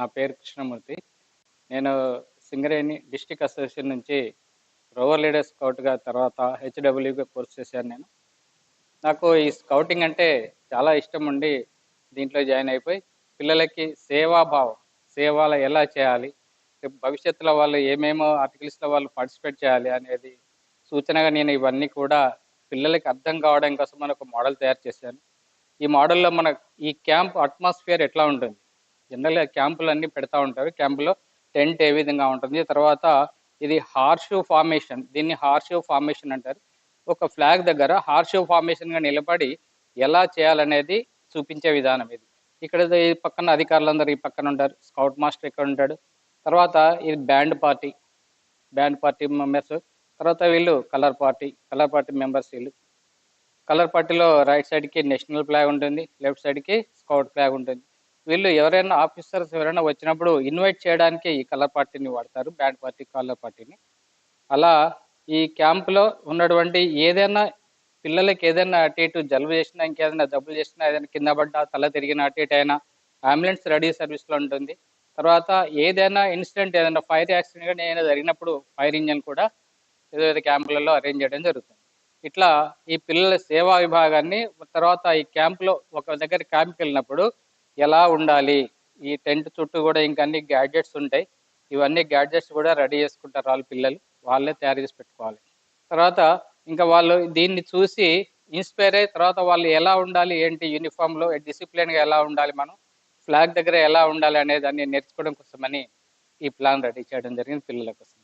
నా పేరు కృష్ణమూర్తి. నేను సింగరేణి డిస్టిక్ అసోసియేషన్ నుంచి రోవర్ లీడర్ స్కౌట్గా తర్వాత హెచ్డబ్ల్యూగా కోర్స్ చేశాను నేను. నాకు ఈ స్కౌటింగ్ అంటే చాలా ఇష్టం ఉండి దీంట్లో జాయిన్ అయిపోయి పిల్లలకి సేవాభావం సేవలు ఎలా చేయాలి రేపు భవిష్యత్తులో వాళ్ళు ఏమేమో ఆర్టికల్స్లో వాళ్ళు పార్టిసిపేట్ చేయాలి అనేది సూచనగా నేను ఇవన్నీ కూడా పిల్లలకి అర్థం కావడం కోసం మనం ఒక మోడల్ తయారు చేశాను. ఈ మోడల్లో మన ఈ క్యాంప్ అట్మాస్ఫియర్ ఎట్లా ఉంటుంది? జనరల్గా క్యాంపులు అన్నీ పెడతా ఉంటారు. క్యాంపులో టెంట్ ఏ విధంగా ఉంటుంది. తర్వాత ఇది హార్షూ ఫార్మేషన్. దీన్ని హార్షూ ఫార్మేషన్ అంటారు. ఒక ఫ్లాగ్ దగ్గర హార్షూ ఫార్మేషన్గా నిలబడి ఎలా చేయాలనేది చూపించే విధానం ఇది. ఇక్కడ ఈ పక్కన అధికారులందరూ ఈ పక్కన ఉంటారు. స్కౌట్ మాస్టర్ ఇక్కడ ఉంటాడు. తర్వాత ఇది band party. Band party members. తర్వాత వీళ్ళు colour party. Colour party members వీళ్ళు. కలర్ పార్టీలో రైట్ సైడ్కి నేషనల్ ఫ్లాగ్ ఉంటుంది. లెఫ్ట్ సైడ్కి స్కౌట్ ఫ్లాగ్ ఉంటుంది. వీళ్ళు ఎవరైనా ఆఫీసర్స్ ఎవరైనా వచ్చినప్పుడు ఇన్వైట్ చేయడానికి ఈ కలర్ పార్టీని వాడతారు బ్యాండ్ పార్టీ కలర్ పార్టీని అలా ఈ క్యాంపులో ఉన్నటువంటి ఏదైనా పిల్లలకి ఏదైనా అటు ఇటు జలుబు చేసినా ఇంకేదైనా జబ్బులు చేసినా ఏదైనా కింద పడ్డా తల తిరిగిన అటు ఇటు అయినా అంబులెన్స్ రెడీ సర్వీస్లో ఉంటుంది. తర్వాత ఏదైనా ఇన్సిడెంట్ ఏదైనా ఫైర్ యాక్సిడెంట్ కానీ ఏదైనా జరిగినప్పుడు ఫైర్ ఇంజన్ కూడా వివిధ ఏదో క్యాంపులలో అరేంజ్ చేయడం జరుగుతుంది. ఇట్లా ఈ పిల్లల సేవా విభాగాన్ని తర్వాత ఈ క్యాంపులో ఒక దగ్గర క్యాంప్కి వెళ్ళినప్పుడు ఎలా ఉండాలి? ఈ టెంట్ చుట్టూ కూడా ఇంకా అన్ని గ్యాడ్జెట్స్ ఉంటాయి. ఇవన్నీ గ్యాడ్జెట్స్ కూడా రెడీ చేసుకుంటారు వాళ్ళ పిల్లలు. వాళ్ళే తయారు చేసి పెట్టుకోవాలి. తర్వాత ఇంకా వాళ్ళు దీన్ని చూసి ఇన్స్పైర్ అయ్యి తర్వాత వాళ్ళు ఎలా ఉండాలి ఏంటి యూనిఫామ్లో డిసిప్లిన్గా ఎలా ఉండాలి మనం ఫ్లాగ్ దగ్గర ఎలా ఉండాలి అనే దాన్ని నేర్చుకోవడం కోసమని ఈ ప్లాన్ రెడీ చేయడం జరిగింది పిల్లల కోసం.